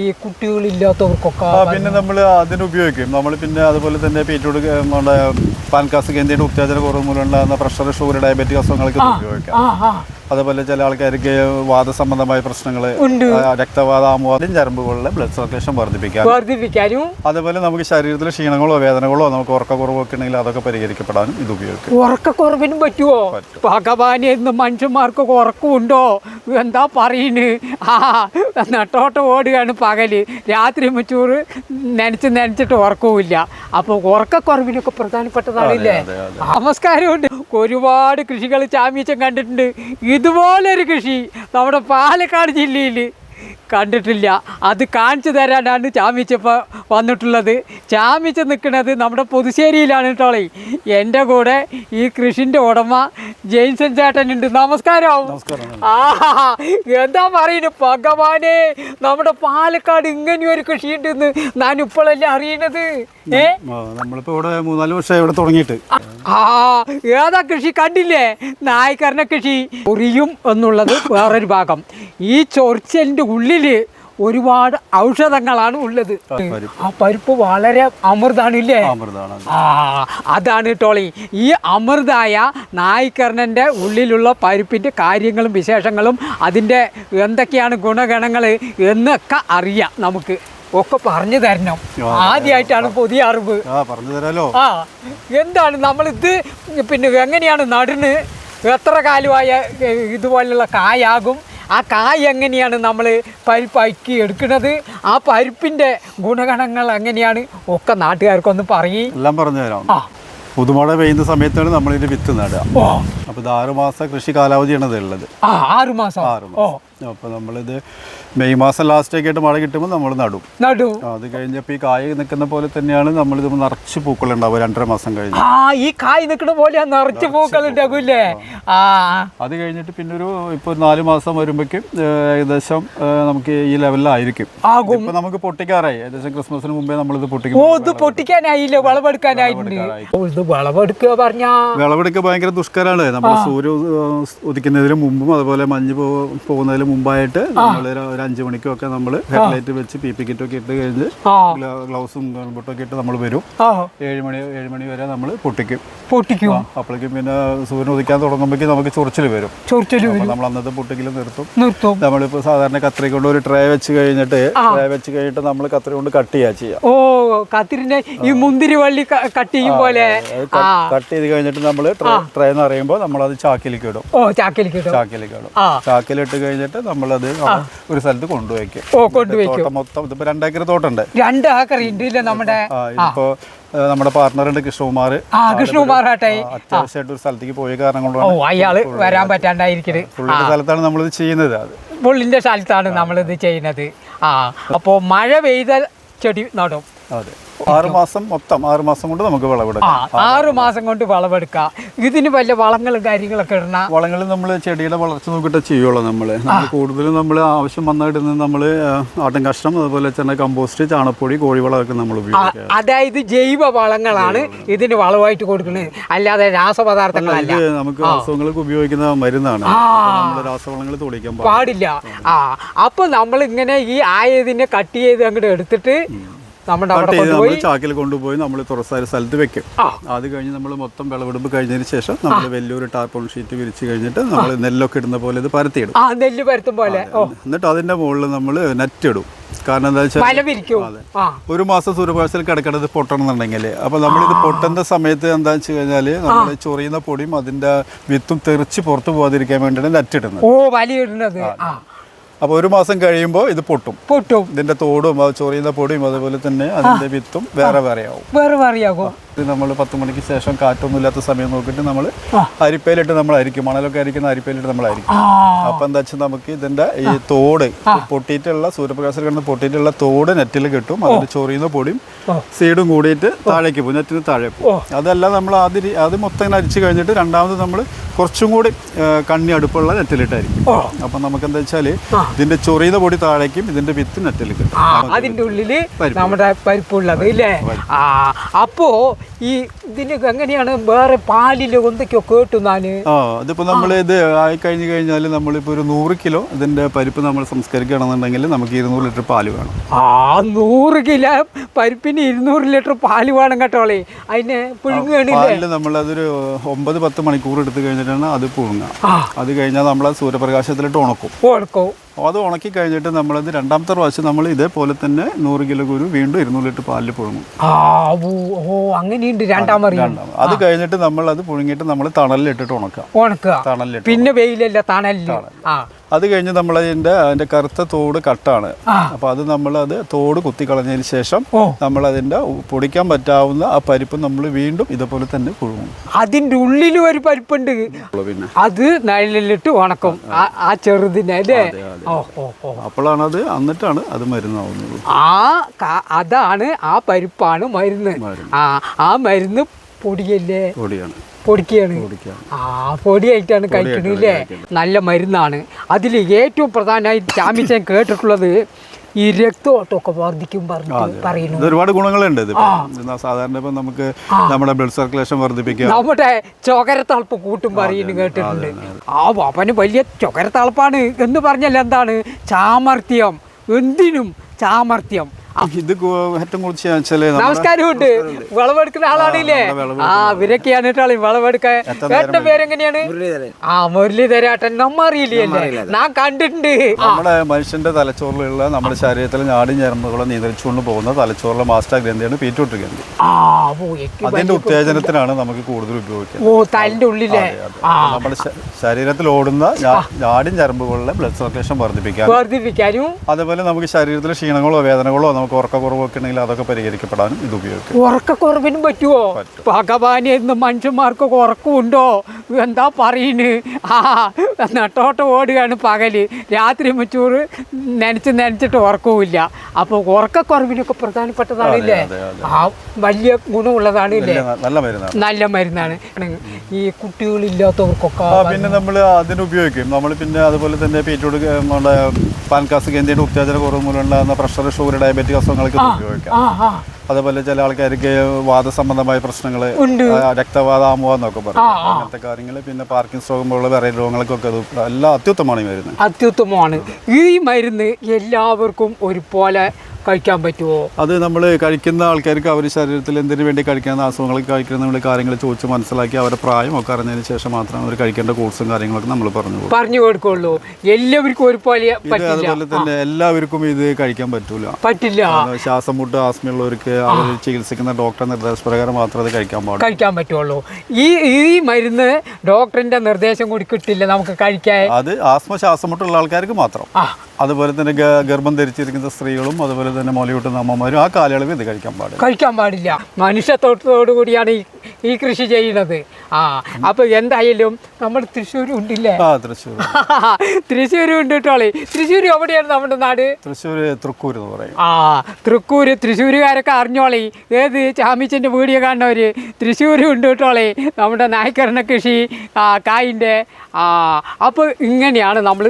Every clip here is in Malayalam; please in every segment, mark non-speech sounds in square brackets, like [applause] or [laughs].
ഈ കുട്ടികളില്ലാത്തവർക്കൊക്കെ പിന്നെ നമ്മൾ അതിന് ഉപയോഗിക്കും. നമ്മൾ പിന്നെ അതുപോലെ തന്നെ പേറ്റോട് നമ്മുടെ പാൻകാസ് കേന്ദ്രീയ ഉത്തേജന കുറവ് മൂലം ഉണ്ടാകുന്ന പ്രഷർ ഷുഗർ ഡയബറ്റിക് അസുഖങ്ങൾക്ക് ഉപയോഗിക്കാം. അതുപോലെ ചില ആൾക്കാർക്ക് വാദസംബന്ധമായ പ്രശ്നങ്ങൾ ആമുവാദം ഞരമ്പുകളിലെ ബ്ലഡ് സർക്കുലേഷൻ വർദ്ധിപ്പിക്കാം വർദ്ധിപ്പിക്കാനും. അതുപോലെ നമുക്ക് ശരീരത്തിലെ ക്ഷീണങ്ങളോ വേദനകളോ നമുക്ക് ഉറക്കക്കുറവൊക്കെ ഉണ്ടെങ്കിൽ അതൊക്കെ പരിഹരിക്കപ്പെടാനും ഇത് ഉപയോഗിക്കും. ഉറക്കക്കുറവിനും പറ്റുമോ ഭഗവാനെ മനുഷ്യന്മാർക്ക് ഉറക്കമുണ്ടോ? എന്താ പറയുന്നു ആ നട്ടോട്ട് ഓടുകയാണ് പകൽ. രാത്രി മച്ചൂറ് നനച്ച് നനച്ചിട്ട് ഉറക്കവുമില്ല. അപ്പോൾ ഉറക്കക്കുറവിനൊക്കെ പ്രധാനപ്പെട്ടതാണില്ലേ? അതെ. നമസ്കാരമുണ്ട്. ഒരുപാട് കൃഷികൾ ചാമ്യച്ചം കണ്ടിട്ടുണ്ട്. ഇതുപോലൊരു കൃഷി നമ്മുടെ പാലക്കാട് ജില്ലയിൽ കണ്ടിട്ടില്ല. അത് കാണിച്ചു തരാനാണ് ചാമിച്ചപ്പോൾ വന്നിട്ടുള്ളത്. ചാമിച്ച് നിൽക്കുന്നത് നമ്മുടെ പുതുശ്ശേരിയിലാണ് കേട്ടോളെ എന്റെ കൂടെ ഈ കൃഷിന്റെ ഉടമ ജെയിൻസൺ ചേട്ടനുണ്ട് നമസ്കാരം. നമസ്കാരം. ആ എന്താ പറയുന്നത് ഭഗവാനെ നമ്മുടെ പാലക്കാട് ഇങ്ങനെയൊരു കൃഷിയുണ്ടെന്ന് ഞാൻ ഇപ്പോഴല്ലേ അറിയണത്. ഏ? ഇവിടെ മൂന്നാൽ വർഷമായി ഇവിടെ തുടങ്ങിയിട്ട്. ആ ഏതാ കൃഷി കണ്ടില്ലേ? നായ്ക്കറിനെ കൃഷി. ചൊറിയും എന്നുള്ളത് വേറൊരു ഭാഗം. ഈ ചൊറിച്ചലിന്റെ ഉള്ളിൽ ഒരുപാട് ഔഷധങ്ങളാണ് ഉള്ളത്. ആ പരിപ്പ്. വളരെ അമൃതാണ്. ഇല്ലേ ആ അതാണ് ടോളി. ഈ അമൃതായ നായിക്കർണന്റെ ഉള്ളിലുള്ള പരിപ്പിന്റെ കാര്യങ്ങളും വിശേഷങ്ങളും അതിന്റെ എന്തൊക്കെയാണ് ഗുണഗണങ്ങൾ എന്നൊക്കെ അറിയാം നമുക്ക്. ഒക്കെ പറഞ്ഞു തരണം. ആദ്യമായിട്ടാണ് പുതിയ അറിവ്. ആ പറഞ്ഞു തരാലോ? ആ എന്താണ് നമ്മളിത്? പിന്നെ എങ്ങനെയാണ് നടുന്ന്? എത്ര കാലമായ ഇതുപോലുള്ള കായാകും? ആ കായ് എങ്ങനെയാണ് നമ്മൾ പരിപ്പാക്കി എടുക്കുന്നത്? ആ പരിപ്പിന്റെ ഗുണഗണങ്ങൾ എങ്ങനെയാണ്? ഒക്കെ നാട്ടുകാർക്കൊന്ന് പറയും. എല്ലാം പറഞ്ഞു തരാം. ആ. പുതുമഴ പെയ്യുന്ന സമയത്താണ് നമ്മളിതിന്റെ വിത്ത് നടുക. അപ്പൊ ഇത് ആറുമാസ മാസം കൃഷി കാലാവധിയാണ് ഇത് ഉള്ളത് ആ ആറുമാസം. ആറ് മാസം അപ്പോൾ നമ്മളിത് മെയ് മാസം ലാസ്റ്റൊക്കെ ആയിട്ട് മഴ കിട്ടുമ്പോൾ നമ്മൾ നടും. നടും. അത് കഴിഞ്ഞപ്പോൾ ഈ കായ നിൽക്കുന്ന പോലെ തന്നെയാണ് നമ്മളിത് നിറച്ച് പൂക്കൾ ഉണ്ടാവും രണ്ടര മാസം കഴിഞ്ഞ്. ആ ഈ കായ് നിൽക്കുന്ന പോലെ നിറച്ച് പൂക്കൾ ഉണ്ടാകൂല്ലേ ആ. അത് കഴിഞ്ഞിട്ട് പിന്നെ ഒരു ഇപ്പോൾ നാല് മാസം വരുമ്പോഴേക്കും ഏകദേശം നമുക്ക് ഈ ലെവലിലായിരിക്കും. ഇപ്പൊ നമുക്ക് പൊട്ടിക്കാറായി. ഏകദേശം ക്രിസ്മസിന് മുമ്പേ നമ്മളിത് പൊട്ടിക്കും ഓ ഇത് പൊട്ടിക്കാനായില്ലേ? വിളവെടുക്കാനായിട്ടുണ്ട് ഇത് വിളവെടുക്കുക പറഞ്ഞാ. വിളവെടുക്കുക ഭയങ്കര ദുഷ്കരമാണ് നമ്മൾ സൂര്യ ഉദിക്കുന്നതിന് മുമ്പും അതുപോലെ മഞ്ഞ് പോകുന്നതിന് മുമ്പായിട്ട് നമ്മൾ ഒരു അഞ്ച് മണിക്കൊക്കെ നമ്മൾ ഹെഡ്ലൈറ്റ് വെച്ച് പി പി കിറ്റൊക്കെ ഇട്ട് കഴിഞ്ഞ് ഗ്ലൗസും ഒക്കെ ഇട്ട് നമ്മൾ വരും. ഏഴുമണി ഏഴ് മണി ഏഴ് മണി വരെ നമ്മൾ പൊട്ടിക്കും. പൊട്ടിക്കും. അപ്പോഴേക്കും പിന്നെ സൂര്യൻ ഉദിക്കാൻ തുടങ്ങുമ്പോഴേക്കും നമുക്ക് ചൊറിച്ചിൽ വരും. ചൊറിച്ചൽ നമ്മൾ അന്നത്തെ പൊട്ടിക്കൽ നിർത്തും. നിർത്തും. നമ്മളിപ്പോൾ സാധാരണ കത്രി കൊണ്ട് ഒരു ട്രേ വെച്ച് കഴിഞ്ഞിട്ട് ട്രേ വെച്ച് കഴിഞ്ഞിട്ട് നമ്മൾ കത്രി കൊണ്ട് കട്ട് ചെയ്യാ ചെയ്യാം. ഓ കത്തിരിന്റെ ഈ മുന്തിരി വള്ളി കട്ട് ചെയ്യും പോലെ. കട്ട് ചെയ്ത് കഴിഞ്ഞിട്ട് നമ്മൾ ട്രേ എന്ന് പറയുമ്പോൾ അത് ചാക്കിലേക്ക് ഇടും. ഓ ചാക്കിലേക്ക് ഇടും. ചാക്കിലേക്ക് ഇടും. ചാക്കിലിട്ട് കഴിഞ്ഞിട്ട് നമ്മളത് ഒരു സ്ഥലത്ത് കൊണ്ടുവയ്ക്കും. ഓ കൊണ്ടുവയ്ക്കും. മൊത്തം ഇതിപ്പോ രണ്ടേക്കർ തോട്ടുണ്ട്. രണ്ട് ഏക്കർ ഉണ്ട് നമ്മുടെ ഇപ്പോ നമ്മുടെ പാർട്ണർ പാർട്ണറുണ്ട് കൃഷ്ണകുമാർ. ആ കൃഷ്ണകുമാറാട്ടെ അത്യാവശ്യമായിട്ട് ഒരു സ്ഥലത്തേക്ക് പോയ കാരണം കൊണ്ടാണ് അയാൾ വരാൻ പറ്റാണ്ടായിരിക്കണ്. പുള്ളിയുടെ സ്ഥലത്താണ് നമ്മളിത് ചെയ്യുന്നത് അത്. പുള്ളിന്റെ സ്ഥലത്താണ് നമ്മളിത് ചെയ്യുന്നത്. ആ അപ്പോ മഴ പെയ്ത ചെടി നടും. അതെ. ആറ് മാസം മൊത്തം ആറ് മാസം കൊണ്ട് നമുക്ക് വിളവെടുക്കാം. ആറ് മാസം കൊണ്ട് വിളവെടുക്കാം. ഇതിന് വല്ല വളങ്ങളും കാര്യങ്ങളൊക്കെ ഇടണം? വളങ്ങൾ നമ്മൾ ചെടിയുടെ വളർച്ച നോക്കിയിട്ട് ചെയ്യുള്ളൂ നമ്മൾ കൂടുതലും നമ്മൾ ആവശ്യം വന്നിടുന്നത് നമ്മൾ ആട്ടും കഷ്ണം അതുപോലെ തന്നെ കമ്പോസ്റ്റ് ചാണപ്പൊടി കോഴിവളമൊക്കെ നമ്മൾ ഉപയോഗിക്കുക. അതായത് ജൈവ വളങ്ങളാണ് ഇതിന് വളമായിട്ട് കൊടുക്കുന്നത്. അല്ലാതെ രാസപദാർത്ഥങ്ങളല്ല. നമുക്ക് അസുഖങ്ങൾക്ക് ഉപയോഗിക്കുന്ന മരുന്നാണ്. രാസവളങ്ങൾ തുളിക്കാൻ പാടില്ല. ആ. അപ്പൊ നമ്മൾ ഇങ്ങനെ ഈ ആയതിനെ കട്ട് ചെയ്ത് അങ്ങോട്ട് എടുത്തിട്ട് നമ്മുടെ അവിടെ കട്ട് ചെയ്ത് നമ്മൾ ചാക്കിൽ കൊണ്ടുപോയി നമ്മൾ തുറസായ സ്ഥലത്ത് വെക്കും. അത് കഴിഞ്ഞ് നമ്മൾ മൊത്തം വിളവെടുപ്പ് കഴിഞ്ഞതിന് ശേഷം നമ്മൾ വലിയൊരു ടാർപോൺ ഷീറ്റ് വിരിച്ചു കഴിഞ്ഞിട്ട് നമ്മൾ നെല്ലൊക്കെ ഇടുന്ന പോലെ ഇത് പരത്തിയിടും. നെല്ല് പരത്തും പോലെ. എന്നിട്ട് അതിന്റെ മുകളിൽ നമ്മൾ നെറ്റ് ഇടും. കാരണം എന്താ വെച്ചാൽ ഒരു മാസം സൂര്യപ്രകാശത്തിൽ കിടക്കണത് പൊട്ടണമെന്നുണ്ടെങ്കിൽ അപ്പൊ നമ്മളിത് പൊട്ടുന്ന സമയത്ത് എന്താ വെച്ച് കഴിഞ്ഞാൽ നമ്മൾ ചൊറിയുന്ന പൊടിയും അതിന്റെ വിത്തും തെറിച്ച് പുറത്തു പോകാതിരിക്കാൻ വേണ്ടിയാണ് നെറ്റ് ഇടുന്നത്. ഓ വലിയിടുന്നത്. ആ. അപ്പോൾ ഒരു മാസം കഴിയുമ്പോൾ ഇത് പൊട്ടും. പൊട്ടും. ഇതിന്റെ തോടും ചൊറിയുന്ന പൊടിയും അതുപോലെ തന്നെ അതിന്റെ വിത്തും വേറെ വേറെ ആവും. വേറെ വേറെ ആകും. നമ്മൾ പത്ത് മണിക്ക് ശേഷം കാറ്റൊന്നും ഇല്ലാത്ത സമയം നോക്കിയിട്ട് നമ്മൾ അരിപ്പയിലിട്ട് നമ്മൾ അരിക്കും മണലൊക്കെ അരിക്കുന്ന അരിപ്പയിലിട്ട് നമ്മൾ അരിക്കും അപ്പൊ എന്താ വെച്ചാൽ നമുക്ക് ഇതിന്റെ ഈ തോട് പൊട്ടിയിട്ടുള്ള സൂര്യപ്രകാശം കിടന്ന് പൊട്ടിയിട്ടുള്ള തോട് നെറ്റിൽ കിട്ടും. അതിന്റെ ചൊറിയുന്ന പൊടിയും. സീഡും കൂടിയിട്ട് താഴേക്ക് പോകും. നെറ്റിന് താഴെ. പോകും. അതല്ല നമ്മൾ ആദ്യം അത് മൊത്തം ഇങ്ങനെ അരിച്ച് കഴിഞ്ഞിട്ട് രണ്ടാമത് നമ്മൾ കുറച്ചും കൂടി കണ്ണി അടുപ്പുള്ള നെറ്റിലിട്ടായിരിക്കും. അപ്പൊ നമുക്ക് എന്താ വെച്ചാൽ. ഇതിന്റെ ചൊറിയുന്ന പൊടി താഴേക്കും ഇതിന്റെ വിത്ത് നെറ്റിൽ അതിന്റെ ഉള്ളിൽ. നമ്മുടെ പരിപ്പുള്ളത് ഇല്ലേ? ആ അപ്പോ ഈ ഇതിന് എങ്ങനെയാണ് വേറെ പാലിൽ എന്തൊക്കെയോ കേട്ടു ഞാൻ? ആ ഇതിപ്പോ നമ്മൾ ഇത് ആയി കഴിഞ്ഞു കഴിഞ്ഞാൽ നമ്മളിപ്പോ ഒരു നൂറ് കിലോ ഇതിന്റെ പരിപ്പ് നമ്മൾ സംസ്കരിക്കുകയാണെന്നുണ്ടെങ്കിൽ നമുക്ക് ഇരുന്നൂറ് ലിറ്റർ പാൽ വേണം. ആ നൂറ് കിലോ പരിപ്പിന് ഇരുന്നൂറ് ലിറ്റർ പാൽ വേണം കേട്ടോളേ അതിന് പുഴുങ്ങുകയാണ് നമ്മളതൊരു നമ്മൾ അതൊരു ഒമ്പത് പത്ത് മണിക്കൂർ എടുത്തു കഴിഞ്ഞിട്ടാണ് അത് പുഴുങ്ങുക. അത് കഴിഞ്ഞാൽ നമ്മൾ സൂര്യപ്രകാശത്തിലിട്ട് ഉണക്കും. കൊടുക്കും അത് ഉണക്കി കഴിഞ്ഞിട്ട് നമ്മളത് രണ്ടാമത്തെ പ്രാവശ്യം നമ്മൾ ഇതേപോലെ തന്നെ നൂറ് കിലോ കുരു വീണ്ടും ഇരുന്നൂറ് ലിറ്റർ പാലിൽ പുഴുങ്ങും. അങ്ങനെയുണ്ട് രണ്ടാം അത് കഴിഞ്ഞിട്ട് നമ്മൾ അത് പുഴുങ്ങിയിട്ട് നമ്മൾ തണലിലിട്ടിട്ട് ഉണക്കുക. ഉണക്കുക. പിന്നെ വെയിലല്ല തണലിൽ അത് കഴിഞ്ഞ് നമ്മൾ അതിന്റെ അതിന്റെ കറുത്ത തോട് കട്ടാണ്. അപ്പൊ അപ്പോൾ അത് നമ്മൾ അത് തോട് കുത്തി കളഞ്ഞതിന് ശേഷം നമ്മൾ അതിന്റെ പൊടിക്കാൻ പറ്റാവുന്ന ആ പരിപ്പ് നമ്മൾ വീണ്ടും ഇതുപോലെ തന്നെ കുഴുങ്ങും അതിന്റെ ഉള്ളിലും ഒരു പരിപ്പുണ്ട്. പിന്നെ. അത് നഴലിലിട്ട് ഉണക്കും. ആ- ചെറുതിനെ അല്ലേ? അപ്പോഴാണ് അത് എന്നിട്ടാണ് അത് മരുന്നാവുന്നത്. ആ അതാണ് ആ പരിപ്പാണ് മരുന്ന്. മരുന്ന്. ആ ആ മരുന്ന് പൊടിയല്ലേ? പൊടിയാണ്. പൊടിക്കുകയാണ് ആ പൊടിയായിട്ടാണ് കഴിക്കണില്ലേ? നല്ല മരുന്നാണ്. അതിൽ ഏറ്റവും പ്രധാനമായി ചാമിച്ചൻ കേട്ടിട്ടുള്ളത് ഈ രക്തോട്ടമൊക്കെ വർദ്ധിക്കും പറഞ്ഞു പറയുന്നു. ഒരുപാട് ഗുണങ്ങളുണ്ട്. സാധാരണ ഇപ്പം നമുക്ക് നമ്മുടെ ബ്ലഡ് സർക്കുലേഷൻ വർദ്ധിപ്പിക്കും. നമ്മുടെ ചൊകരത്തളപ്പ് കൂട്ടും പറയുന്നു കേട്ടിട്ടുണ്ട്. ആ അവന് വലിയ ചൊകരത്തളപ്പാണ് എന്ന് പറഞ്ഞാൽ എന്താണ്? ചാമർഥ്യം എന്തിനും ചാമർഥ്യം. ഇത് ഏറ്റവും കൂടുതൽ നമസ്കാരം നമസ്കാരമുണ്ട് വിളവെടുക്കുന്ന ആളാണില്ലേ ആ ഇവരൊക്കെയാണ് കേട്ടോ വിളവെടുക്കാൻ. ഏട്ടന്റെ പേരെങ്ങനെയാണ്? ആ മുരളീധരാട്ടൻ. നമ്മ അറിയില്ലേ ഞാൻ കണ്ടിട്ടുണ്ട്. നമ്മുടെ മനുഷ്യന്റെ തലച്ചോറിലുള്ള നമ്മുടെ ശരീരത്തിലെ നാടി ഞരമ്പുകളെ നിയന്ത്രിച്ചുകൊണ്ട് പോകുന്ന തലച്ചോറിലെ മാസ്റ്റർ ഗ്രന്ഥിയാണ് പീറ്റോട്ട് ഗ്രന്ഥി. അതിന്റെ ഉത്തേജനത്തിനാണ് നമുക്ക് കൂടുതൽ ഉപയോഗിക്കുന്നത്. ഓ തലിന്റെ ഉള്ളിലെ. നമ്മുടെ ശരീരത്തിൽ ഓടുന്ന നാടി ഞരമ്പുകളിലെ ബ്ലഡ് സർക്കുലേഷൻ വർദ്ധിപ്പിക്കാൻ. വർദ്ധിപ്പിക്കാനും അതുപോലെ നമുക്ക് ശരീരത്തിലെ ക്ഷീണങ്ങളോ വേദനകളോ നമുക്ക് ഉറക്കക്കുറവൊക്കെ ഉണ്ടെങ്കിൽ അതൊക്കെ പരിഹരിക്കപ്പെടാനും ഇത് ഉപയോഗിക്കും. ഉറക്കക്കുറവിനും പറ്റുമോ ഭഗവാനെ ഇന്ന് മനുഷ്യന്മാർക്കൊക്കെ ഉറക്കമുണ്ടോ? എന്താ പറയുന്നു ആ നെട്ടോട്ടം ഓടുകയാണ് പകൽ. രാത്രി മച്ചൂറ് നനച്ച് നനച്ചിട്ട് ഉറക്കവുമില്ല. അപ്പോൾ ഉറക്കക്കുറവിനൊക്കെ പ്രധാനപ്പെട്ടതാണില്ലേ. ആ വലിയ ഗുണമുള്ളതാണ് ഇല്ലേ? നല്ല മരുന്നാണ്. നല്ല മരുന്നാണ്. ഈ കുട്ടികളില്ലാത്തവർക്കൊക്കെ പിന്നെ നമ്മൾ അതിന് ഉപയോഗിക്കും. നമ്മൾ പിന്നെ അതുപോലെ തന്നെ പീറ്റോട് നമ്മുടെ പാൻകാസ് കേന്ദ്രയുടെ ഉത്തേജന കുറവ് മൂലം ഉണ്ടാകുന്ന പ്രഷർ ഷുഗർ ഡയബറ്റിക് അസുഖങ്ങൾക്ക് ഉപയോഗിക്കാം. അതേപോലെ ചില ആൾക്കാർക്ക് വാദസംബന്ധമായ പ്രശ്നങ്ങൾ ഉണ്ട്. ആമുഖന്നൊക്കെ പറയും. അങ്ങനത്തെ കാര്യങ്ങൾ. പിന്നെ പാർക്കിംഗ് രോഗം പോലുള്ള വേറെ രോഗങ്ങൾക്കൊക്കെ അത് എല്ലാം അത്യുത്തമമാണ് ഈ മരുന്ന്. അത്യുത്തമമാണ്. ഈ മരുന്ന് എല്ലാവർക്കും ഒരുപോലെ കഴിക്കാൻ പറ്റുമോ അത് നമ്മൾ കഴിക്കുന്ന ആൾക്കാർക്ക് അവർ ശരീരത്തിൽ എന്തിനു വേണ്ടി കഴിക്കുന്ന അസുഖങ്ങൾ കഴിക്കുന്ന നമ്മൾ കാര്യങ്ങൾ ചോദിച്ച് മനസ്സിലാക്കി അവരുടെ പ്രായമൊക്കെ അറിഞ്ഞതിന് ശേഷം മാത്രം അവർ കഴിക്കേണ്ട കോഴ്സും കാര്യങ്ങളൊക്കെ നമ്മൾ പറഞ്ഞു പറഞ്ഞു കൊടുക്കുള്ളൂ. എല്ലാവർക്കും ഒരുപോലെ അതുപോലെ തന്നെ എല്ലാവർക്കും ഇത് കഴിക്കാൻ പറ്റൂല. പറ്റില്ല. ശ്വാസം മുട്ട് ആസ്മയുള്ളവർക്ക് അവർ ചികിത്സിക്കുന്ന ഡോക്ടർ നിർദ്ദേശപ്രകാരം മാത്രമേ അത് കഴിക്കാൻ പാടുള്ളൂ. കഴിക്കാൻ പറ്റുള്ളൂ. ഈ ഈ മരുന്ന് ഡോക്ടറിന്റെ നിർദ്ദേശം കൂടി കിട്ടില്ല നമുക്ക് കഴിക്കാൻ. അത് ആസ്മ ശ്വാസമുട്ടുള്ള ആൾക്കാർക്ക് മാത്രം. ആ. അതുപോലെ തന്നെ ഗർഭം ധരിച്ചിരിക്കുന്ന സ്ത്രീകളും അതുപോലെ തന്നെ മോലയൂട്ടുന്ന അമ്മമാരും ആ കാലയളവിൽ ഇത് കഴിക്കാൻ പാടില്ല. കഴിക്കാൻ പാടില്ല. മനുഷ്യത്വത്തോടു കൂടിയാണ് ഈ ഈ കൃഷി ചെയ്യുന്നത്. ആ അപ്പൊ എന്തായാലും നമ്മൾ തൃശ്ശൂർ ഉണ്ടില്ലേ? ആ തൃശ്ശൂർ [laughs] തൃശ്ശൂർ ഉണ്ട് കേട്ടോളേ തൃശ്ശൂർ എവിടെയാണ് നമ്മുടെ നാട്? തൃശ്ശൂർ തൃക്കൂർ എന്ന് പറയും. ആ തൃക്കൂര് തൃശ്ശൂരുകാരൊക്കെ അറിഞ്ഞോളെ ഏത് ചാമിച്ചിന്റെ വീഡിയോ കാണുന്നവര് തൃശ്ശൂരും ഉണ്ട് കേട്ടോളേ നമ്മുടെ നായ്ക്കരണ കൃഷി കായിന്റെ ആ അപ്പോൾ ഇങ്ങനെയാണ് നമ്മൾ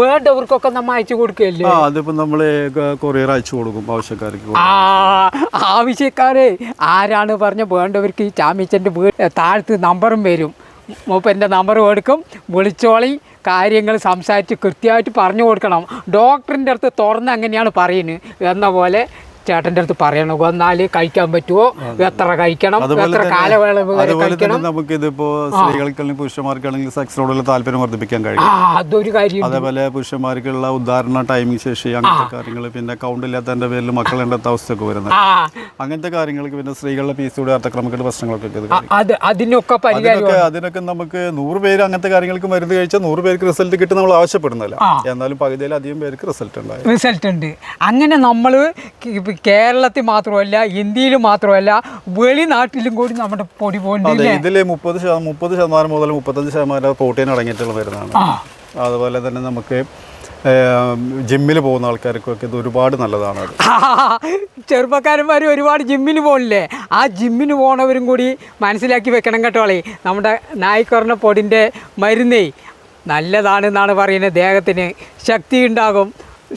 വേണ്ടവർക്കൊക്കെ നമ്മൾ അയച്ചു കൊടുക്കുകയല്ലേ ആ അതിപ്പോ നമ്മൾ കൊറിയർ അയച്ചു കൊടുക്കും ആവശ്യക്കാർക്ക് ആ ആവശ്യക്കാരെ ആരാണ് പറഞ്ഞ വേണ്ടവർക്ക് ഈ ചാമിച്ചന്റെ വീ താഴത്ത് നമ്പറും വരും. മൂപ്പന്റെ നമ്പർ കൊടുക്കും വിളിച്ചോളി കാര്യങ്ങൾ സംസാരിച്ച് കൃത്യമായിട്ട് പറഞ്ഞു കൊടുക്കണം. ഡോക്ടറിന്റെ അടുത്ത് തുറന്ന് അങ്ങനെയാണ് പറയുന്നത്. എന്ന പോലെ ചേട്ടന്റെ അടുത്ത് പറയണം. വന്നാൽ കഴിക്കാൻ പറ്റുമോ എത്ര കഴിക്കണം? എത്ര കാലയളവ് കഴിക്കണം? നമുക്ക് ഇതിപ്പോ സ്ത്രീകൾക്കാണെങ്കിൽ പുരുഷന്മാർക്കാണെങ്കിൽ സെക്സിനോടുള്ള താല്പര്യം വർദ്ധിപ്പിക്കാൻ കഴിയും. അതൊരു കാര്യം. അതേപോലെ പുരുഷന്മാർക്കുള്ള ഉദാഹരണ ടൈമിംഗ് ശേഷി അങ്ങനത്തെ കാര്യങ്ങൾ പിന്നെ കൗണ്ട് ഇല്ലാത്തതിന്റെ പേരിൽ മക്കളുണ്ടാത്ത അവസ്ഥയൊക്കെ വരുന്നത്. അങ്ങനത്തെ കാര്യങ്ങൾക്ക് പിന്നെ സ്ത്രീകളുടെ പീസ് സിയുടെ അർത്ഥക്രമങ്ങളുടെ പ്രശ്നങ്ങളൊക്കെ അതിനൊക്കെ അതിനൊക്കെ നമുക്ക് നൂറ് പേര് അങ്ങനത്തെ കാര്യങ്ങൾക്ക് മരുന്ന് കഴിച്ചാൽ നൂറ് പേർക്ക് റിസൾട്ട് കിട്ടും നമ്മൾ ആവശ്യപ്പെടുന്നില്ല എന്നാലും പകുതിയിലധികം പേർക്ക് റിസൾട്ട് ഉണ്ടായി. റിസൾട്ട് ഉണ്ട്. അങ്ങനെ നമ്മൾ കേരളത്തിൽ മാത്രമല്ല ഇന്ത്യയിൽ മാത്രമല്ല വെളിനാട്ടിലും കൂടി നമ്മുടെ പൊടി പോകേണ്ടി ഇതിൽ മുപ്പത് ശതമാനം മുപ്പത് ശതമാനം മുതൽ മുപ്പത്തഞ്ച് ശതമാനം പ്രോട്ടീൻ അടങ്ങിയിട്ടുള്ള മരുന്നാണ്. അതുപോലെ തന്നെ നമുക്ക് ജിമ്മിൽ പോകുന്ന ആൾക്കാർക്കൊക്കെ ഇത് ഒരുപാട് നല്ലതാണ് ചെറുപ്പക്കാരന്മാരും ചെറുപ്പക്കാരന്മാർ ഒരുപാട് ജിമ്മിന് പോകണില്ലേ ആ ജിമ്മിന് പോണവരും കൂടി മനസ്സിലാക്കി വെക്കണം കേട്ടോളേ നമ്മുടെ നായിക്കൊറണ പൊടിന്റെ മരുന്നേ. നല്ലതാണെന്നാണ് പറയുന്നത്. ദേഹത്തിന് ശക്തി ഉണ്ടാകും.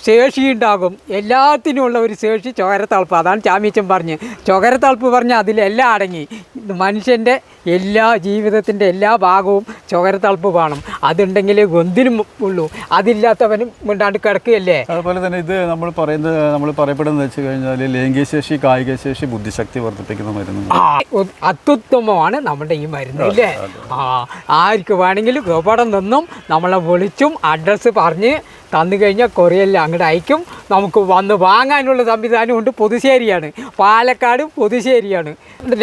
ശേഷി ഉണ്ടാകും എല്ലാത്തിനുമുള്ള ഒരു ശേഷി ചൊകരത്തളപ്പ് അതാണ് ചാമീച്ചൻ പറഞ്ഞ്. ചൊകരത്തളപ്പ് പറഞ്ഞാൽ അതിലെല്ലാം അടങ്ങി. മനുഷ്യന്റെ എല്ലാ ജീവിതത്തിന്റെ എല്ലാ ഭാഗവും ചൊകരത്തളപ്പ് വേണം. അതുണ്ടെങ്കിൽ ഒന്നിനും ഉള്ളൂ. അതില്ലാത്തവനും മിണ്ടാണ്ട് കിടക്കുകയല്ലേ? അതുപോലെ തന്നെ ഇത് നമ്മൾ പറയുന്നത് നമ്മൾ പറയപ്പെടുന്നത് വെച്ച് കഴിഞ്ഞാൽ ലൈംഗികശേഷി കായികശേഷി കായിക ശേഷി ബുദ്ധിശക്തി വർദ്ധിപ്പിക്കുന്ന മരുന്ന് അത്യുത്തമമാണ് നമ്മുടെ ഈ മരുന്ന് അല്ലേ? ആ ആർക്ക് വേണമെങ്കിലും എവിടെ നിന്നും നമ്മളെ വിളിച്ചും അഡ്രസ്സ് പറഞ്ഞ് തന്നു കഴിഞ്ഞാൽ കൊറിയല്ല അങ്ങോട്ട് അയക്കും. നമുക്ക് വന്ന് വാങ്ങാനുള്ള സംവിധാനമുണ്ട് പുതുശ്ശേരിയാണ്. പാലക്കാട് പുതുശ്ശേരിയാണ്.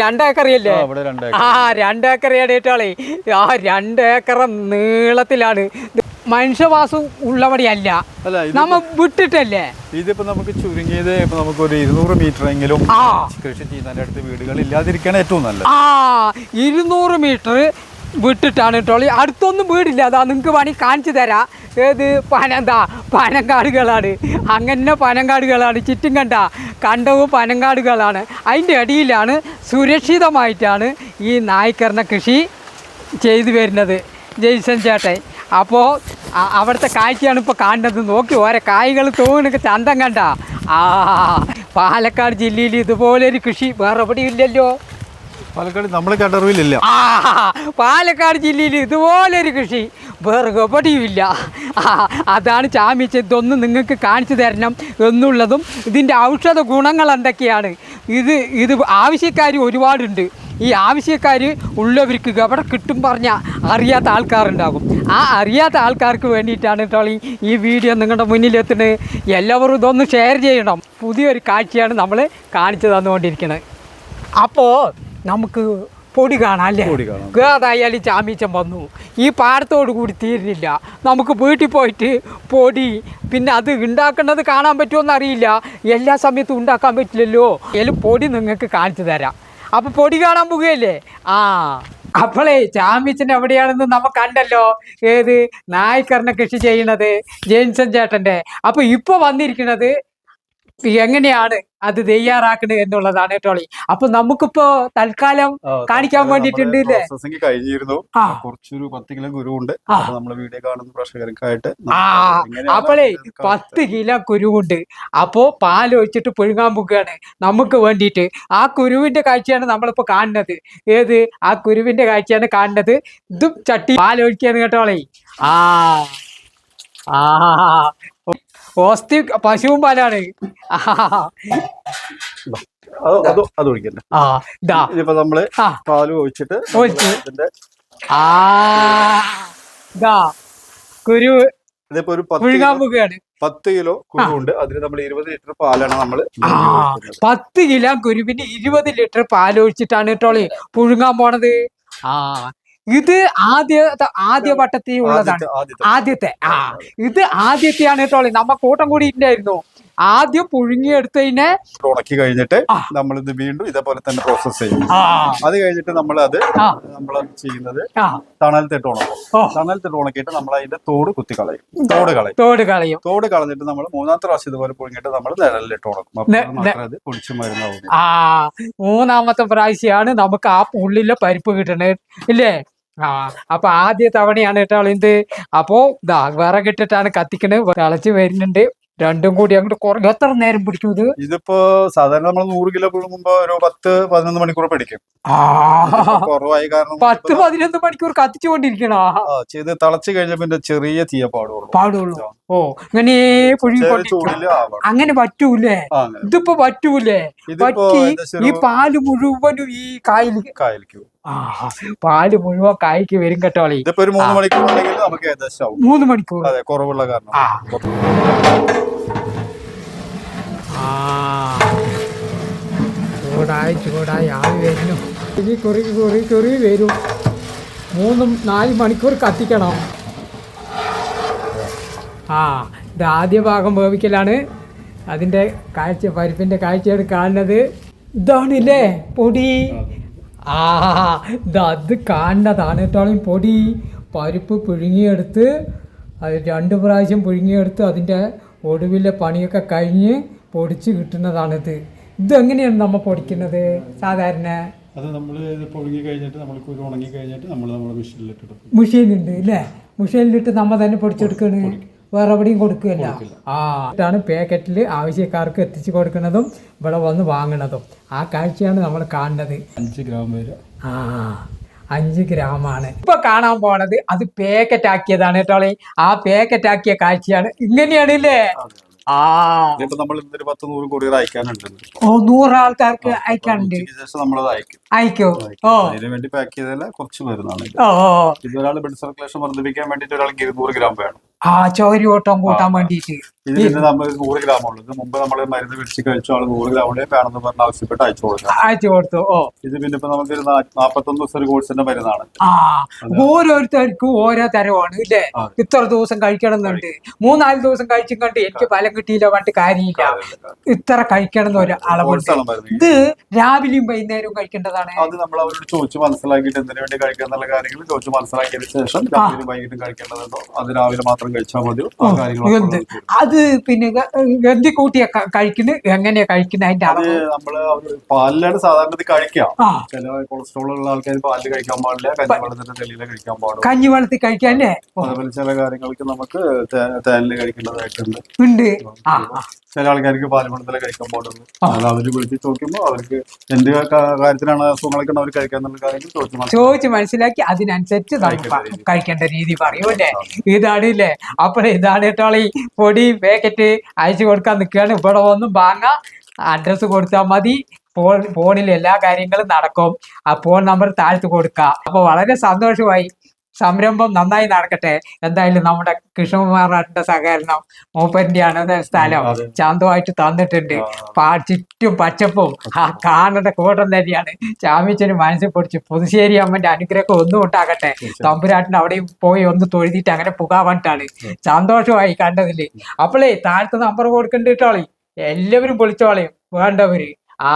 രണ്ടേക്കറിയല്ലേ ആ, ഇവിടെ രണ്ട് ആ രണ്ടേക്കറിയാണ് ഏറ്റാളേ. ആ രണ്ടേക്കറ നീളത്തിലാണ്. മനുഷ്യവാസം ഉള്ളവടെയല്ല നമ്മ വിട്ടിട്ടല്ലേ? ഇതിപ്പോ നമുക്ക് ചുരുങ്ങിയത് ഇപ്പൊ നമുക്ക് ഒരു ഇരുന്നൂറ് മീറ്റർ എങ്കിലും കൃഷി ചെയ്യുന്നതിന്റെ അടുത്ത് വീടുകൾ ഇല്ലാതിരിക്കണം ഏറ്റവും നല്ലത്. ആ ഇരുന്നൂറ് മീറ്റർ വിട്ടിട്ടാണ് ടോളി അടുത്തൊന്നും വീടില്ല. അതാ നിങ്ങൾക്ക് വേണമെങ്കിൽ കാണിച്ചു തരാം. ഏത് പനന്താ? പനങ്കാടുകളാണ്. അങ്ങനെ പനങ്കാടുകളാണ്. ചുറ്റും കണ്ട. കണ്ടവും പനങ്കാടുകളാണ്. അതിന്റെ അടിയിലാണ് സുരക്ഷിതമായിട്ടാണ് ഈ നായ്ക്കറിന കൃഷി ചെയ്തു വരുന്നത്. ജയ്സൻ ചേട്ടൻ. അപ്പോൾ അവിടുത്തെ കാഴ്ചയാണ് ഇപ്പോൾ കാണുന്നത്. നോക്കി ഓരോ കായ്കൾ തോന്നുക ചന്തം കണ്ട. ആ പാലക്കാട് ജില്ലയിൽ ഇതുപോലൊരു കൃഷി വേറെ എവിടെയും ഇല്ലല്ലോ. പാലക്കാട് നമ്മളെ കടറിവില്ല പാലക്കാട് ജില്ലയിൽ ഇതുപോലൊരു കൃഷി വേറെ എവിടെയും ഇല്ല അതാണ് ചാമിച്ച ഇതൊന്നും നിങ്ങൾക്ക് കാണിച്ചു തരണം എന്നുള്ളതും ഇതിന്റെ ഔഷധ ഗുണങ്ങൾ എന്തൊക്കെയാണ്? ഇത് ഇത് ആവശ്യക്കാർ ഒരുപാടുണ്ട്. ഈ ആവശ്യക്കാർ ഉള്ളവർക്ക് എവിടെ കിട്ടും പറഞ്ഞാൽ അറിയാത്ത ആൾക്കാരുണ്ടാകും. ആ അറിയാത്ത ആൾക്കാർക്ക് വേണ്ടിയിട്ടാണ് കേട്ടോ ഈ- ഈ വീഡിയോ നിങ്ങളുടെ മുന്നിലെത്തുന്നത്. എല്ലാവരും ഇതൊന്ന് ഷെയർ ചെയ്യണം. പുതിയൊരു കാഴ്ചയാണ് നമ്മൾ കാണിച്ചു തന്നുകൊണ്ടിരിക്കുന്നത്. അപ്പോൾ നമുക്ക് പൊടി കാണാം അല്ലേ. ഏതായാലും ചാമീച്ചം വന്നു. ഈ പാടത്തോട് കൂടി തീരുന്നില്ല. നമുക്ക് വീട്ടിൽ പോയിട്ട് പൊടി പിന്നെ അത് ഉണ്ടാക്കുന്നത് കാണാൻ പറ്റുമോ അറിയില്ല. എല്ലാ സമയത്തും ഉണ്ടാക്കാൻ പറ്റില്ലല്ലോ. അതിൽ പൊടി നിങ്ങൾക്ക് കാണിച്ചു തരാം. അപ്പോൾ പൊടി കാണാൻ പോകുകയല്ലേ ആ. അപ്പോളേ ചാമീച്ചൻ എവിടെയാണെന്ന് നമുക്ക് കണ്ടല്ലോ. ഏത് നായ്ക്കറിനെ കൃഷി ചെയ്യണത് ജെയിൻസൺ ചേട്ടന്റെ. അപ്പോൾ ഇപ്പോൾ വന്നിരിക്കുന്നത് എങ്ങനെയാണ് അത് തയ്യാറാക്കുന്നത് എന്നുള്ളതാണ് കേട്ടോ അപ്പൊ നമുക്കിപ്പോ തൽക്കാലം കാണിക്കാൻ വേണ്ടിട്ടുണ്ട് കഴിഞ്ഞിരുന്നു. കുറച്ചൊരു പത്ത് കിലോ ഗുരുവുണ്ട് നമ്മളെ വീഡിയോ കാണുന്ന പ്രേക്ഷകർക്കായിട്ട് അപ്പോളേ പത്ത് കിലോ കുരുവുണ്ട്. അപ്പോ പാൽ ഒഴിച്ചിട്ട് പുഴുങ്ങാൻ പോകുകയാണ് നമുക്ക് വേണ്ടിയിട്ട് ആ കുരുവിന്റെ കാഴ്ചയാണ് നമ്മളിപ്പോ കാണുന്നത്. ഏത്? ആ കുരുവിന്റെ കാഴ്ചയാണ് കാണുന്നത്. ഇതും ചട്ടി പാൽ കേട്ടോളേ ആ ആ. ഓസ്തി പശുവും പാലാണ്. അത് അത് ആ ദാ. ഇതിപ്പോ നമ്മൾ പാൽ ഒഴിച്ചിട്ട് ഒഴിച്ച്. ആ. ദാ. കുരു ഇതിപ്പോ ഒരു പോകുകയാണ് പത്ത് കിലോ കുരുവുണ്ട്. അതിന് നമ്മൾ ഇരുപത് ലിറ്റർ പാലാണ് നമ്മൾ പത്ത് കിലോ കുരുവിന് ഇരുപത് ലിറ്റർ പാൽ ഒഴിച്ചിട്ടാണ് കേട്ടോളി പുഴുങ്ങാൻ പോണത്. ആ. ഇത് ആദ്യ ആദ്യ വട്ടത്തിൽ ഉള്ളതാണ്. ആദ്യത്തെ. ആദ്യത്തെ. ആ ഇത് ആദ്യത്തെയാണ് കേട്ടോ. നമ്മ കൂട്ടം കൂടി ഇല്ലായിരുന്നു. ആദ്യം പുഴുങ്ങിയെടുത്തതിനെ ഉണക്കി കഴിഞ്ഞിട്ട് നമ്മൾ ഇത് വീണ്ടും ഇതേപോലെ തന്നെ പ്രോസസ് ചെയ്യും. അത് കഴിഞ്ഞിട്ട് നമ്മൾ അത് നമ്മൾ ചെയ്യുന്നത് തണലത്തിട്ട് ഉണക്കും. തണലത്തിട്ട് ഉണക്കിയിട്ട് നമ്മൾ അതിന്റെ തോട് കുത്തി കളയും. തോട് കളയും. തോട് കളയും. തോട് കളഞ്ഞിട്ട് നമ്മൾ മൂന്നാമത്തെ പ്രാവശ്യം ഇതുപോലെ പുഴുങ്ങിയിട്ട് നമ്മൾ നിഴലിലിട്ട് ഉണക്കും. അത് പൊടിച്ചു മരുന്നാവും ആ മൂന്നാമത്തെ പ്രാവശ്യമാണ് നമുക്ക് ആ ഉള്ളിലെ പരിപ്പ് കിട്ടണേ. ഇല്ലേ? ആ അപ്പൊ ആദ്യ തവണയാണ് കേട്ടോ ഇത് അപ്പോ ഇതാ വിറകിട്ടിട്ടാണ് കത്തിക്കണത് തിളച്ച് വരുന്നുണ്ട്. രണ്ടും കൂടി അങ്ങോട്ട് കുറേ എത്ര നേരം പിടിക്കും ഇത്? ഇതിപ്പോ സാധാരണ നമ്മൾ നൂറ് കിലോ പിടുങ്ങുമ്പോ ഒരു പത്ത് പതിനൊന്ന് മണിക്കൂർ പിടിക്കും. കുറവായി കാരണം പത്ത് പതിനൊന്ന് മണിക്കൂർ കത്തിച്ചുകൊണ്ടിരിക്കണോ? ചെയ്ത് തിളച്ച് കഴിഞ്ഞ പിന്നെ ചെറിയ തീയ പാടുള്ളൂ. പാടുള്ളൂ. ഓ അങ്ങനെ അങ്ങനെ പറ്റൂലേ. ഇതിപ്പോ പറ്റൂലേ? പറ്റി ഈ പാൽ മുഴുവനും ഈ കായലിക്കും കായലിക്ക് പാൽ മുഴുവൻ കായ്ക്ക് വരും കേട്ടോളി ഇതിപ്പോ ഒരു മൂന്ന് മണിക്കൂർ ഉണ്ടെങ്കിൽ നമുക്ക് ഏകദേശം ആവും. മൂന്ന് മണിക്കൂർ. അതെ കുറവുള്ള കാരണം. ആ. ആ. ചൂടായി ചൂടായി ആവി വരുന്നു. ഇനി കുറി കുറി കുറി വരും. മൂന്നും നാല് മണിക്കൂർ കത്തിക്കണം. ആ ഇത് ആദ്യ ഭാഗം വേവിക്കലാണ്. അതിന്റെ കാഴ്ച പരിപ്പിന്റെ കാഴ്ചയാണ് കാണുന്നത്. ഇതാണില്ലേ പൊടി. ആ ഇത് അത് കാണുന്നതാണ് കേട്ടോ പൊടി. പരിപ്പ് പുഴുങ്ങിയെടുത്ത് അത് രണ്ട് പ്രാവശ്യം പുഴുങ്ങിയെടുത്ത് അതിന്റെ ഒടുവിലെ പണിയൊക്കെ കഴിഞ്ഞ് പൊടിച്ച് കിട്ടുന്നതാണിത്. ഇതെങ്ങനെയാണ് നമ്മൾ പൊടിക്കുന്നത് സാധാരണ? അത് നമ്മൾ പൊഴുകി കഴിഞ്ഞിട്ട് നമ്മൾ കുരു ഉണങ്ങി കഴിഞ്ഞിട്ട് നമ്മൾ നമ്മുടെ മെഷീനിലിട്ട് മെഷീൻ ഉണ്ട് അല്ലേ മുഷയിലിട്ട് നമ്മ തന്നെ പൊടിച്ചെടുക്കണ് വേറെ എവിടെയും കൊടുക്കുകയല്ല ആ ഇതാണ് പാക്കറ്റിൽ ആവശ്യക്കാർക്ക് എത്തിച്ചു കൊടുക്കുന്നതും ഇവിടെ വന്ന് വാങ്ങുന്നതും. ആ കാഴ്ചയാണ് നമ്മൾ കാണുന്നത്. അഞ്ച് ഗ്രാം വരെ. ആ അഞ്ച് ഗ്രാമാണ് ഇപ്പൊ കാണാൻ പോണത് അത് പാക്കറ്റ് ആക്കിയതാണ് കേട്ടോളെ ആ പാക്കറ്റ് ആക്കിയ കാഴ്ചയാണ്. ഇങ്ങനെയാണ് ഇല്ലേ ആ നമ്മൾ ഇന്നൊരു പത്ത് നൂറ് കൊറിയർ അയക്കാനുണ്ട്. ഓ നൂറ് ആൾക്കാർക്ക് അയക്കാനുണ്ട്. അയക്കും. ഓ. അതിന് വേണ്ടി പാക്ക് ചെയ്തല്ല കുറച്ച് വരുന്നതാണ് ഇത്. ഓ ഓ. ഇത് ഒരാൾ ബ്ലഡ് സർക്കുലേഷൻ വർദ്ധിപ്പിക്കാൻ വേണ്ടിട്ട് ഒരാൾക്ക് ഇരുന്നൂറ് ഗ്രാം വേണം. ആ ചോരി ഓട്ടം കൂട്ടാൻ വേണ്ടിയിട്ട് ഇത് പിന്നെ നമ്മൾ നൂറ് ഗ്രാം ഉള്ളത് മുമ്പ് നമ്മൾ മരുന്ന് പിടിച്ച് കഴിച്ച ആൾ നൂറ് ഗ്രാമിലെ വേണമെന്ന് പറഞ്ഞ ആവശ്യപ്പെട്ട് അയച്ചു കൊടുക്കാം അയച്ചു കൊടുത്തു ഓ. ഇത് പിന്നെ ഇപ്പൊ നമുക്ക് നാപ്പത്തൊന്ന് ദിവസം ഒരു കോഴ്സിന്റെ മരുന്നാണ്. ആ ഓരോരുത്തർക്കും ഓരോ തരമാണ് ഇല്ലേ? ഇത്ര ദിവസം കഴിക്കണം എന്നുണ്ട് മൂന്നാൽ ദിവസം കഴിച്ചും കണ്ട് എനിക്ക് ഫലം കിട്ടിയില്ല പറഞ്ഞിട്ട് കാര്യമില്ല. ഇത്ര കഴിക്കണം എന്നൊരു അളവുണ്ട്. ഇത് രാവിലെയും വൈകുന്നേരവും കഴിക്കേണ്ടതാണ്. അത് നമ്മൾ അവരോട് ചോദിച്ച് മനസ്സിലാക്കിയിട്ട് എന്തിനു വേണ്ടി കഴിക്കുക എന്നുള്ള കാര്യങ്ങൾ ചോദിച്ചു മനസ്സിലാക്കിയതിനു ശേഷം രാവിലെ വൈകിട്ടും കഴിക്കേണ്ടതുണ്ടോ? അത് രാവിലെ മാത്രം കഴിച്ചാൽ മതിയോ? ആ അത് പിന്നെ ഗന്ധി കൂട്ടിയ കഴിക്കുന്നത് എങ്ങനെയാ കഴിക്കുന്നത് അതിന്റെ അത് അളവ്? നമ്മൾ അവർ പാലിലാണ് സാധാരണ ഇത് കഴിക്കാം. ആ. ചില കൊളസ്ട്രോൾ ഉള്ള ആൾക്കാർ പാലിൽ കഴിക്കാൻ പാടില്ല കഞ്ഞിവെള്ളത്തിന്റെ തെളിയിലെ കഴിക്കാൻ പാടും. കഞ്ഞി വെള്ളത്തിൽ അതേപോലെ ചില കാര്യങ്ങൾക്ക് നമുക്ക് തേ- തേനിൽ കഴിക്കേണ്ടതായിട്ടുണ്ട്. ഉണ്ട്. ആ ആ. ചില ആൾക്കാർക്ക് പാൽമണത്തിലെ കഴിക്കാൻ പാടുള്ളൂ. അത് അവർ വിളിച്ച് ചോദിക്കുമ്പോൾ അവർക്ക് എന്ത് ക- കാര്യത്തിലാണ് അസുഖങ്ങളൊക്കെ അവർ കഴിക്കാന്നുള്ള കാര്യങ്ങൾ ചോദിച്ചു മനസ്സിലാക്കി. ചോദിച്ച് മനസ്സിലാക്കി അതിനനുസരിച്ച് കഴിക്കേണ്ട രീതി പറയും അല്ലേ? ഇതാണ് ഇല്ലേ? അപ്പോൾ ഇതാണ് കേട്ടോ ഈ പൊടി പാക്കറ്റ് അയച്ചു കൊടുക്കാൻ നിൽക്കുകയാണ്. ഇവിടെ ഒന്നും വാങ്ങാം. അഡ്രസ്സ് കൊടുത്താൽ മതി. ഫോൺ ഫോണിൽ എല്ലാ കാര്യങ്ങളും നടക്കും. ആ ഫോൺ നമ്പർ താഴ്ത്തു കൊടുക്കുക അപ്പോൾ വളരെ സന്തോഷമായി. സംരംഭം നന്നായി നടക്കട്ടെ. എന്തായാലും നമ്മുടെ കൃഷ്ണകുമാറിന്റെ സഹകരണം മൂപ്പരിന്റെയാണ് സ്ഥലം. ചാന്തുമായിട്ട് തന്നിട്ടുണ്ട്. ചുറ്റും പച്ചപ്പും ആ കാണേണ്ട കൂട്ടം തന്നെയാണ്. ചാമിച്ചന് മനസ്സിൽ പൊടിച്ച് പുതുശ്ശേരി അമ്മന്റെ അനുഗ്രഹം ഒന്നും ഉണ്ടാകട്ടെ. തമ്പുരാട്ടിന് അവിടെയും പോയി ഒന്ന് തൊഴുതിട്ട് അങ്ങനെ പുകാൻ വേണ്ടിട്ടാണ് സന്തോഷമായി കണ്ടതിൽ. അപ്പോളേ താഴത്തെ നമ്പർ കൊടുക്കണ്ടിട്ടോളി എല്ലാവരും വിളിച്ചോളേ വേണ്ടവര്. ആ.